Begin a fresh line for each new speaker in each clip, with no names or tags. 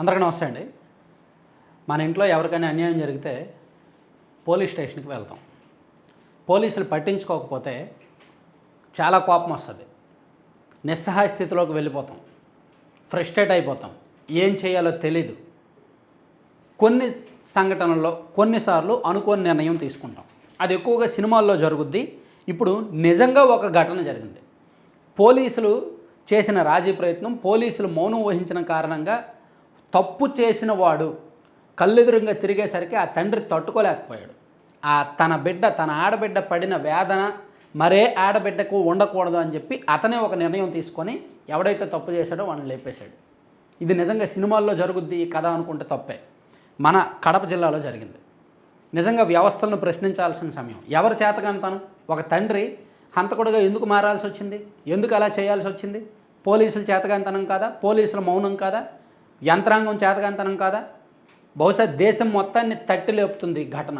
అందరికీ నమస్తే అండి. మన ఇంట్లో ఎవరికైనా అన్యాయం జరిగితే పోలీస్ స్టేషన్కి వెళ్తాం. పోలీసులు పట్టించుకోకపోతే చాలా కోపం వస్తుంది. నిస్సహాయ స్థితిలోకి వెళ్ళిపోతాం. ఫ్రస్ట్రేట్ అయిపోతాం. ఏం చేయాలో తెలీదు. కొన్ని సంఘటనల్లో కొన్నిసార్లు అనుకోని నిర్ణయం తీసుకుంటాం. అది ఎక్కువగా సినిమాల్లో జరుగుద్ది. ఇప్పుడు నిజంగా ఒక ఘటన జరిగింది. పోలీసులు చేసిన రాజీ ప్రయత్నం పోలీసులు మౌనం వహించిన కారణంగా తప్పు చేసిన వాడు కళ్ళెదురుగా తిరిగేసరికి ఆ తండ్రి తట్టుకోలేకపోయాడు. ఆ తన బిడ్డ తన ఆడబిడ్డ పడిన వేదన మరే ఆడబిడ్డకు ఉండకూడదు అని చెప్పి అతనే ఒక నిర్ణయం తీసుకొని ఎవడైతే తప్పు చేశాడో వాడిని లేపేశాడు. ఇది నిజంగా సినిమాల్లో జరుగుద్ది ఈ కథ అనుకుంటే తప్పే. మన కడప జిల్లాలో జరిగింది. నిజంగా వ్యవస్థలను ప్రశ్నించాల్సిన సమయం. ఎవరి చేతకంతాను ఒక తండ్రి హంతకుడుగా ఎందుకు మారాల్సి వచ్చింది? ఎందుకు అలా చేయాల్సి వచ్చింది? పోలీసులు చేతకంతనం కాదా? పోలీసుల మౌనం కాదా? యంత్రాంగం చేతగంతనం కాదా? బహుశా దేశం మొత్తాన్ని తట్టి లేపుతుంది ఘటన.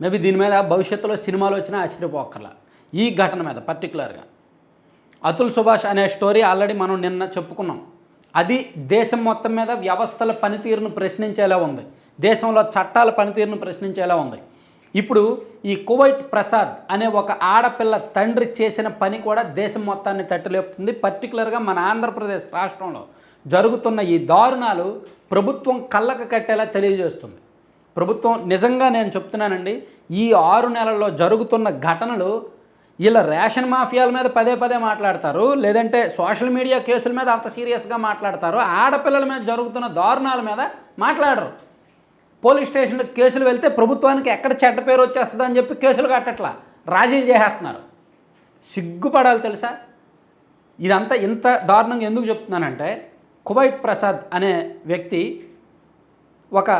మేబీ దీని మీద భవిష్యత్తులో సినిమాలు వచ్చినా ఆశ్చర్యపోకర్లా ఈ ఘటన మీద పర్టికులర్గా అతుల్ సుభాష్ అనే స్టోరీ ఆల్రెడీ మనం నిన్న చెప్పుకున్నాం. అది దేశం మొత్తం మీద వ్యవస్థల పనితీరును ప్రశ్నించేలా ఉంది. దేశంలో చట్టాల పనితీరును ప్రశ్నించేలా ఉంది. ఇప్పుడు ఈ కువైట్ ప్రసాద్ అనే ఒక ఆడపిల్ల తండ్రి చేసిన పని కూడా దేశం మొత్తాన్ని తట్టలేపుతుంది పర్టికులర్గా మన ఆంధ్రప్రదేశ్ రాష్ట్రంలో జరుగుతున్న ఈ దారుణాలు ప్రభుత్వం కళ్ళకు కట్టేలా తెలియజేస్తుంది. ప్రభుత్వం నిజంగా నేను చెప్తున్నానండి ఈ ఆరు నెలల్లో జరుగుతున్న ఘటనలు వీళ్ళ రేషన్ మాఫియాల మీద పదే పదే మాట్లాడతారు లేదంటే సోషల్ మీడియా కేసుల మీద అంత సీరియస్గా మాట్లాడతారు ఆడపిల్లల మీద జరుగుతున్న దారుణాల మీద మాట్లాడరు. పోలీస్ స్టేషన్కి కేసులు వెళ్తే ప్రభుత్వానికి ఎక్కడ చెడ్డ పేరు వచ్చేస్తుంది అని చెప్పి కేసులు కట్టట్లా రాజీలు చేసేస్తున్నారు. సిగ్గుపడాలి తెలుసా? ఇదంతా ఇంత దారుణంగా ఎందుకు చెప్తున్నానంటే కువైట్ ప్రసాద్ అనే వ్యక్తి ఒక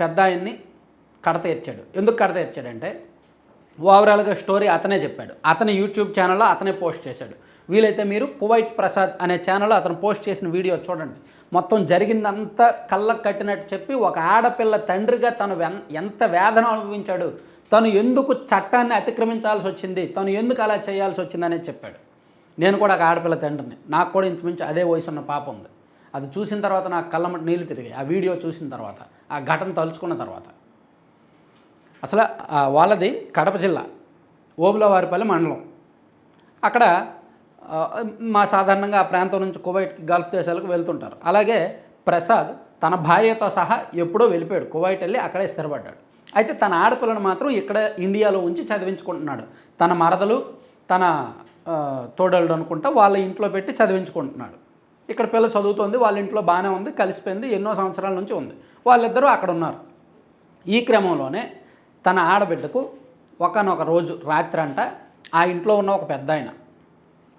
పెద్ద ఆయన్ని కడతీర్చాడు ఎందుకు కడతీర్చాడంటే ఓవరాల్గా స్టోరీ అతనే చెప్పాడు. అతని యూట్యూబ్ ఛానల్లో అతనే పోస్ట్ చేశాడు. వీలైతే మీరు కువైట్ ప్రసాద్ అనే ఛానల్లో అతను పోస్ట్ చేసిన వీడియో చూడండి. మొత్తం జరిగిందంతా కళ్ళకు కట్టినట్టు చెప్పి ఒక ఆడపిల్ల తండ్రిగా తను వెన్- ఎంత వేదన అనుభవించాడు. తను ఎందుకు చట్టాన్ని అతిక్రమించాల్సి వచ్చింది? తను ఎందుకు అలా చేయాల్సి వచ్చిందనే చెప్పాడు. నేను కూడా ఒక ఆడపిల్ల తండ్రిని. నాకు కూడా ఇంచుమించు అదే వయసు ఉన్న పాప ఉంది. అది చూసిన తర్వాత నాకు కళ్ళమటి నీళ్ళు తిరిగాయి. ఆ వీడియో చూసిన తర్వాత ఆ ఘటన తలుచుకున్న తర్వాత. అసలు వాళ్ళది కడప జిల్లా ఓబులవారిపల్లి మండలం. అక్కడ మా సాధారణంగా ఆ ప్రాంతం నుంచి కువైట్కి గల్ఫ్ దేశాలకు వెళ్తుంటారు. అలాగే ప్రసాద్ తన భార్యతో సహా ఎప్పుడో వెళ్ళిపోయాడు. కువైట్ వెళ్ళి అక్కడే స్థిరపడ్డాడు. అయితే తన ఆడపిల్లను మాత్రం ఇక్కడ ఇండియాలో ఉంచి చదివించుకుంటున్నాడు. తన మరదలు తన తోడళ్ళు అనుకుంటా వాళ్ళ ఇంట్లో పెట్టి చదివించుకుంటున్నాడు. ఇక్కడ పిల్ల చదువుతోంది వాళ్ళ ఇంట్లో బాగానే ఉంది కలిసిపోయింది ఎన్నో సంవత్సరాల నుంచి ఉంది. వాళ్ళిద్దరూ అక్కడ ఉన్నారు. ఈ క్రమంలోనే తన ఆడబిడ్డకు ఒకనొక రోజు రాత్రి అంట ఆ ఇంట్లో ఉన్న ఒక పెద్ద ఆయన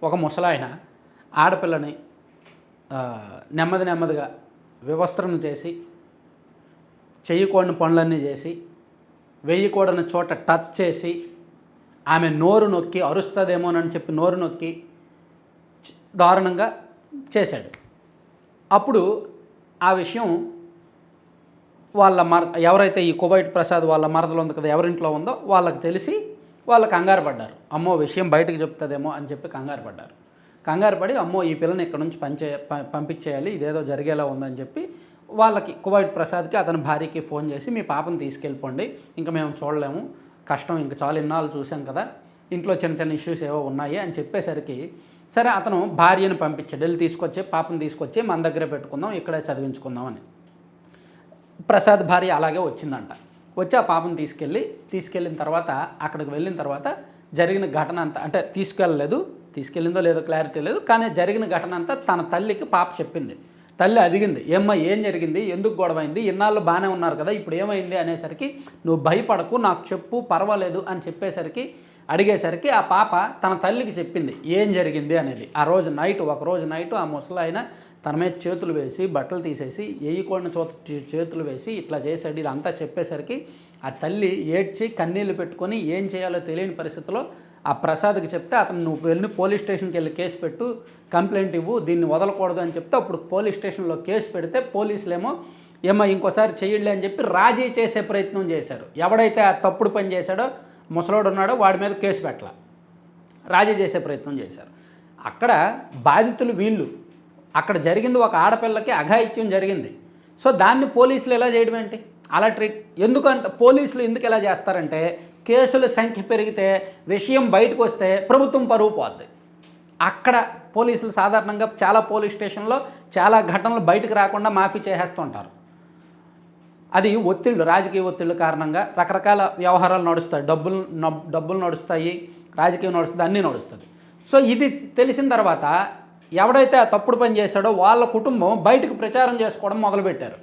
ఒక ముసలాయన ఆడపిల్లని నెమ్మది నెమ్మదిగా వివస్త్రం చేసి చేయకూడని పనులన్నీ చేసి వేయకూడని చోట టచ్ చేసి ఆమె నోరు నొక్కి అరుస్తుందేమోనని చెప్పి నోరు నొక్కి దారుణంగా చేశాడు. అప్పుడు ఆ విషయం వాళ్ళ మర ఎవరైతే ఈ కువైట్ ప్రసాద్ వాళ్ళ మరదలు ఉంది కదా ఎవరింట్లో ఉందో వాళ్ళకి తెలిసి వాళ్ళు కంగారు పడ్డారు. అమ్మో విషయం బయటకు చెప్తుందేమో అని చెప్పి కంగారు పడ్డారు. కంగారు పడి అమ్మో ఈ పిల్లని ఇక్కడ నుంచి పంచే పంపించేయాలి ఇదేదో జరిగేలా ఉందని చెప్పి వాళ్ళకి కువైట్ ప్రసాద్కి అతని భార్యకి ఫోన్ చేసి మీ పాపను తీసుకెళ్ళిపోండి ఇంకా మేము చూడలేము కష్టం ఇంకా చాలా ఇన్నాళ్ళు చూసాం కదా ఇంట్లో చిన్న చిన్న ఇష్యూస్ ఏవో ఉన్నాయి అని చెప్పేసరికి సరే అతను భార్యను పంపించాడు వెళ్ళి తీసుకొచ్చి పాపను తీసుకొచ్చి మన దగ్గరే పెట్టుకుందాం ఇక్కడే చదివించుకుందాం అని. ప్రసాద్ భార్య అలాగే వచ్చిందంట. వచ్చి ఆ పాపను తీసుకెళ్ళి తీసుకెళ్ళిన తర్వాత అక్కడికి వెళ్ళిన తర్వాత జరిగిన ఘటన అంతా అంటే తీసుకెళ్ళలేదు తీసుకెళ్ళిందో లేదో క్లారిటీ లేదు కానీ జరిగిన ఘటన అంతా తన తల్లికి పాప చెప్పింది. తల్లి అడిగింది ఏమ్మా ఏం జరిగింది? ఎందుకు గొడవైంది? ఇన్నాళ్ళు బాగానే ఉన్నారు కదా ఇప్పుడు ఏమైంది? అనేసరికి నువ్వు భయపడకు నాకు చెప్పు పర్వాలేదు అని చెప్పేసరికి అడిగేసరికి ఆ పాప తన తల్లికి చెప్పింది ఏం జరిగింది? అనేది. ఆ రోజు నైట్ ఒక రోజు నైట్ ఆ ముసలాయన తన మీద చేతులు వేసి బట్టలు తీసేసి వేయకూడని చోత చేతులు వేసి ఇట్లా చేశాడు. ఇదంతా చెప్పేసరికి ఆ తల్లి ఏడ్చి కన్నీళ్ళు పెట్టుకొని ఏం చేయాలో తెలియని పరిస్థితిలో ఆ ప్రసాద్కి చెప్తే అతను నువ్వు వెళ్ళి పోలీస్ స్టేషన్కి వెళ్ళి కేసు పెట్టు కంప్లైంట్ ఇవ్వు దీన్ని వదలకూడదు అని చెప్తే అప్పుడు పోలీస్ స్టేషన్లో కేసు పెడితే పోలీసులేమో ఏమో ఇంకోసారి చెయ్యలే అని చెప్పి రాజీ చేసే ప్రయత్నం చేశారు. ఎవడైతే ఆ తప్పుడు పని చేశాడో ముసలోడు ఉన్నాడు వాడి మీద కేసు పెట్టాల. రాజీ చేసే ప్రయత్నం చేశారు. అక్కడ బాధితులు వీళ్ళు. అక్కడ జరిగింది ఒక ఆడపిల్లకి అఘాయిత్యం జరిగింది. సో దాన్ని పోలీసులు ఎలా చేయడం ఏంటి? అలా ట్రీట్ ఎందుకంటే పోలీసులు ఎందుకు ఎలా చేస్తారంటే కేసుల సంఖ్య పెరిగితే విషయం బయటకు వస్తే ప్రభుత్వం పరువు పోద్ది. అక్కడ పోలీసులు సాధారణంగా చాలా పోలీస్ స్టేషన్లో చాలా ఘటనలు బయటకు రాకుండా మాఫీ చేసేస్తుంటారు. అది ఒత్తిళ్ళు రాజకీయ ఒత్తిళ్ళు కారణంగా రకరకాల వ్యవహారాలు నడుస్తాయి. డబ్బులు డబ్బులు నడుస్తాయి రాజకీయం నడుస్తుంది అన్నీ నడుస్తుంది. సో ఇది తెలిసిన తర్వాత ఎవడైతే ఆ తప్పుడు పని చేశాడో వాళ్ళ కుటుంబం బయటకు ప్రచారం చేసుకోవడం మొదలుపెట్టారు.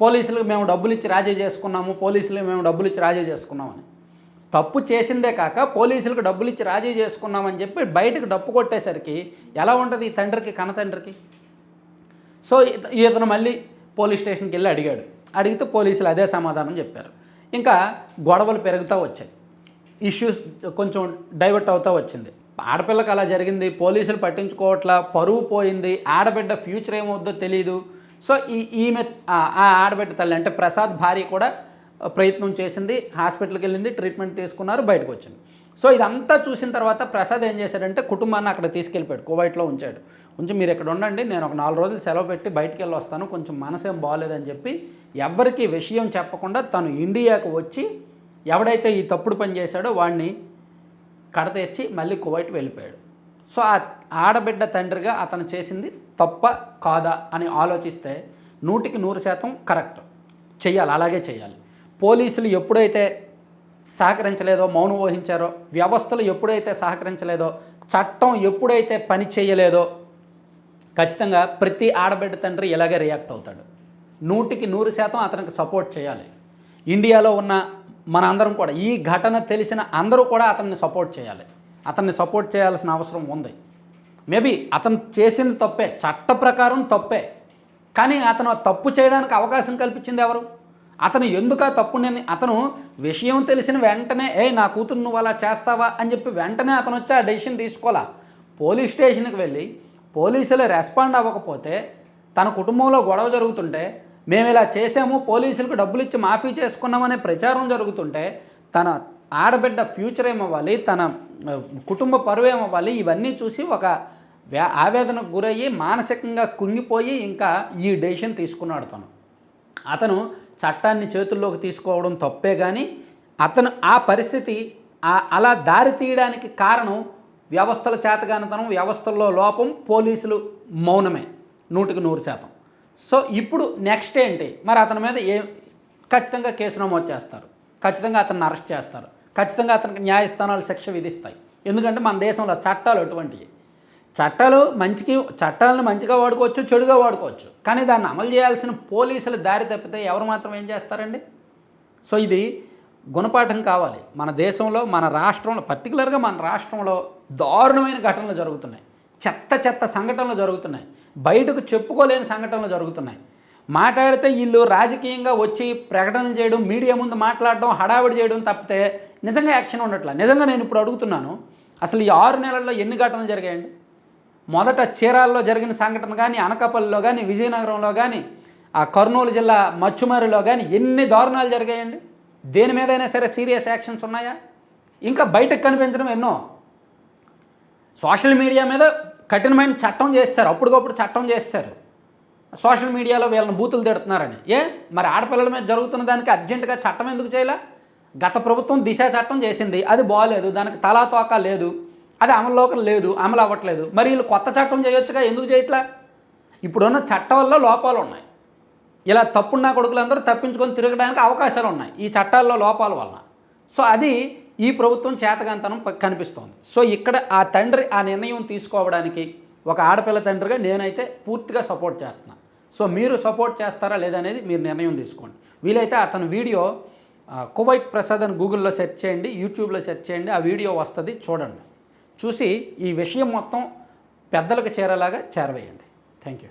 పోలీసులకు మేము డబ్బులు ఇచ్చి రాజీ చేసుకున్నాము పోలీసులకు మేము డబ్బులు ఇచ్చి రాజీ చేసుకున్నామని తప్పు చేసిందే కాక పోలీసులకు డబ్బులు ఇచ్చి రాజీ చేసుకున్నామని చెప్పి బయటకు డప్పు కొట్టేసరికి ఎలా ఉంటుంది ఈ తండ్రికి కన్న తండ్రికి? సో ఇత- ఇతను మళ్ళీ పోలీస్ స్టేషన్కి వెళ్ళి అడిగాడు. అడిగితే పోలీసులు అదే సమాధానం చెప్పారు. ఇంకా గొడవలు పెరుగుతూ వచ్చాయి. ఇష్యూస్ కొంచెం డైవర్ట్ అవుతూ వచ్చింది. ఆడపిల్లకి అలా జరిగింది పోలీసులు పట్టించుకోవట్లా పరువు పోయింది ఆడబిడ్డ ఫ్యూచర్ ఏమవుద్దో తెలియదు సో ఈ ఈమె ఆ ఆడబిడ్డ తల్లి అంటే ప్రసాద్ భార్య కూడా ప్రయత్నం చేసింది హాస్పిటల్కి వెళ్ళింది ట్రీట్మెంట్ తీసుకున్నారు బయటకు వచ్చింది. సో ఇదంతా చూసిన తర్వాత ప్రసాద్ ఏం చేశాడంటే కుటుంబాన్ని అక్కడ తీసుకెళ్ళిపోయాడు కువైట్లో ఉంచాడు. ఉంచి మీరు ఇక్కడ ఉండండి నేను ఒక నాలుగు రోజులు సెలవు పెట్టి బయటికి వెళ్ళి వస్తాను కొంచెం మనసేం బాగాలేదని చెప్పి ఎవరికి విషయం చెప్పకుండా తను ఇండియాకు వచ్చి ఎవడైతే ఈ తప్పుడు పని చేశాడో వాడిని కడతెచ్చి మళ్ళీ కువైట్ వెళ్ళిపోయాడు. సో ఆ ఆడబిడ్డ తండ్రిగా అతను చేసింది తప్ప కాదా అని ఆలోచిస్తే నూటికి నూరు శాతం కరెక్ట్. చేయాలి అలాగే చేయాలి పోలీసులు ఎప్పుడైతే సహకరించలేదో మౌనం వహించారో వ్యవస్థలు ఎప్పుడైతే సహకరించలేదో చట్టం ఎప్పుడైతే పని చేయలేదో ఖచ్చితంగా ప్రతి ఆడబిడ్డ తండ్రి ఇలాగే రియాక్ట్ అవుతాడు. నూటికి నూరు శాతం అతనికి సపోర్ట్ చేయాలి. ఇండియాలో ఉన్న మన అందరం కూడా ఈ ఘటన తెలిసిన అందరూ కూడా అతన్ని సపోర్ట్ చేయాలి. అతన్ని సపోర్ట్ చేయాల్సిన అవసరం ఉంది. మేబీ అతను చేసిన తప్పే చట్ట ప్రకారం తప్పే. కానీ అతను తప్పు చేయడానికి అవకాశం కల్పించింది ఎవరు? అతను ఎందుకు ఆ తప్పు నేను అతను విషయం తెలిసిన వెంటనే ఏ నా కూతురు నువ్వు అలా చేస్తావా? అని చెప్పి వెంటనే అతను వచ్చి ఆ డెసిషన్ తీసుకోవాలా పోలీస్ స్టేషన్కి వెళ్ళి పోలీసులు రెస్పాండ్ అవ్వకపోతే తన కుటుంబంలో గొడవ జరుగుతుంటే మేము ఇలా చేసాము పోలీసులకు డబ్బులు ఇచ్చి మాఫీ చేసుకున్నామనే ప్రచారం జరుగుతుంటే తన ఆడబిడ్డ ఫ్యూచర్ ఏమవ్వాలి తన కుటుంబ పరువు ఏమవ్వాలి ఇవన్నీ చూసి ఒక ఆవేదనకు గురయ్యి మానసికంగా కుంగిపోయి ఇంకా ఈ డెసిషన్ తీసుకున్నాడు తను. అతను చట్టాన్ని చేతుల్లోకి తీసుకోవడం తప్పే కానీ అతను ఆ పరిస్థితి అలా దారి తీయడానికి కారణం వ్యవస్థల చేతగానితనం వ్యవస్థల్లో లోపం పోలీసులు మౌనమే నూటికి నూరు శాతం. సో ఇప్పుడు నెక్స్ట్ ఏంటి? మరి అతని మీద ఏ ఖచ్చితంగా కేసు నమోదు చేస్తారు. ఖచ్చితంగా అతన్ని అరెస్ట్ చేస్తారు. ఖచ్చితంగా అతనికి న్యాయస్థానాలు శిక్ష విధిస్తాయి. ఎందుకంటే మన దేశంలో చట్టాలు అటువంటివి. చట్టాలు మంచికి చట్టాలను మంచిగా వాడుకోవచ్చు చెడుగా వాడుకోవచ్చు. కానీ దాన్ని అమలు చేయాల్సిన పోలీసులు దారి తప్పితే ఎవరు మాత్రం ఏం చేస్తారండి? సో ఇది గుణపాఠం కావాలి. మన దేశంలో మన రాష్ట్రంలో పర్టికులర్గా మన రాష్ట్రంలో దారుణమైన ఘటనలు జరుగుతున్నాయి. చెత్త చెత్త సంఘటనలు జరుగుతున్నాయి. బయటకు చెప్పుకోలేని సంఘటనలు జరుగుతున్నాయి. మాట్లాడితే వీళ్ళు రాజకీయంగా వచ్చి ప్రకటనలు చేయడం మీడియా ముందు మాట్లాడడం హడావిడి చేయడం తప్పితే నిజంగా యాక్షన్ ఉండట్లా? నిజంగా నేను ఇప్పుడు అడుగుతున్నాను అసలు ఈ ఆరు నెలల్లో ఎన్ని ఘటనలు జరిగాయండి? మొదట చీరాల్లో జరిగిన సంఘటన కానీ అనకాపల్లిలో కానీ విజయనగరంలో కానీ ఆ కర్నూలు జిల్లా మచ్చుమరిలో కానీ ఎన్ని దారుణాలు జరిగాయండి? దేని మీదైనా సరే సీరియస్ యాక్షన్స్ ఉన్నాయా? ఇంకా బయటకు కనిపించడం ఎన్నో? సోషల్ మీడియా మీద కఠినమైన చట్టం చేస్తారు. అప్పటికప్పుడు చట్టం చేస్తారు. సోషల్ మీడియాలో వీళ్ళని బూతులు తిడుతున్నారని. ఏ? మరి ఆడపిల్లల మీద జరుగుతున్న దానికి అర్జెంటుగా చట్టం ఎందుకు చేయలే? గత ప్రభుత్వం దిశ చట్టం చేసింది. అది బాగాలేదు దానికి తలా తోక లేదు. అది అమలులోకి లేదు అమలు అవ్వట్లేదు. మరి వీళ్ళు కొత్త చట్టం చేయొచ్చుగా? ఎందుకు చేయట్లా? ఇప్పుడున్న చట్టాల్లో లోపాలు ఉన్నాయి. ఇలా తప్పున్న కొడుకులందరూ తప్పించుకొని తిరగడానికి అవకాశాలు ఉన్నాయి ఈ చట్టాల్లో లోపాల వలన. సో అది ఈ ప్రభుత్వం చేతగాంతనం కనిపిస్తోంది. సో ఇక్కడ ఆ తండ్రి ఆ నిర్ణయం తీసుకోవడానికి ఒక ఆడపిల్ల తండ్రిగా నేనైతే పూర్తిగా సపోర్ట్ చేస్తున్నాను సో మీరు సపోర్ట్ చేస్తారా లేదనేది మీరు నిర్ణయం తీసుకోండి. వీలైతే అతని వీడియో కువైట్ ప్రసాద్ అని గూగుల్లో సెర్చ్ చేయండి యూట్యూబ్లో సెర్చ్ చేయండి ఆ వీడియో వస్తుంది చూడండి. చూసి ఈ విషయం మొత్తం పెద్దలకు చేరేలాగా చేరవేయండి. Thank you